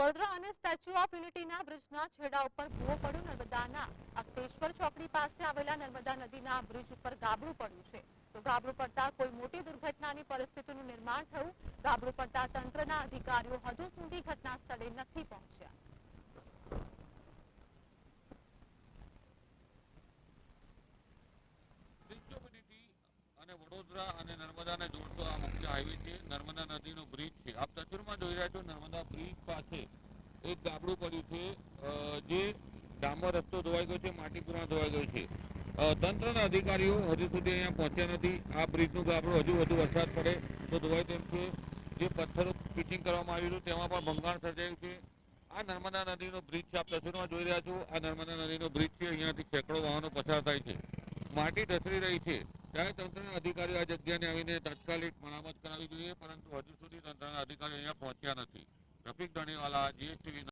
વડોદરા અને statue of યુનિટીના બ્રિજના છેડા ઉપર ભૂવો પડ્યો, નર્મદાના અખતેશ્વર ચોકડી પાસે આવેલા નર્મદા નદીના બ્રિજ ઉપર ગાબડું પડ્યું છે. તો ગાબડું પડતા કોઈ મોટી દુર્ઘટનાની પરિસ્થિતિનું નિર્માણ થયું. ગાબડું પડતા તંત્રના અધિકારીઓ હજુ સુધી ઘટના સ્થળે નથી પહોંચ્યા મ્યુનિસિપાલિટી અને વડોદરા અને નર્મદાને જોડતો આ મુખ્ય હાઈવે છે. નર્મદા નદીનો બ્રિજ છે. આપ તસવીરમાં જોઈ રહ્યા છો નર્મદા બ્રિજ પાસે એક ગાબડું પડ્યું છે જે ડામર રસ્તો ધોવાઈ ગયો છે માટી પુરાણ ધોવાઈ ગયો છે. તંત્રના અધિકારીઓ હજુ સુધી અહીંયા પહોંચ્યા નથી. આ બ્રિજનું ગાબડું હજુ વધુ વરસાદ પડે તો ધોવાય તેમ છે. જે પથ્થરો ફિટિંગ કરવામાં આવ્યું હતું, તેમાં પણ ભંગાણ સર્જાયું છે. આ નર્મદા નદીનો બ્રિજ છે. આપ તસવીરમાં જોઈ રહ્યા છો, આ નર્મદા નદીનો બ્રિજ છે. અહીંયાથી સેંકડો વાહનો પસાર થાય છે. માટી ધસરી રહી છે. ત્યારે તંત્રના અધિકારીઓ આ જગ્યાને આવીને તાત્કાલિક મરામત કરાવી જોઈએ, પરંતુ હજુ સુધી તંત્રના અધિકારીઓ અહીંયા પહોંચ્યા નથી. રફીક ધણીવાલા, જીએસટીવી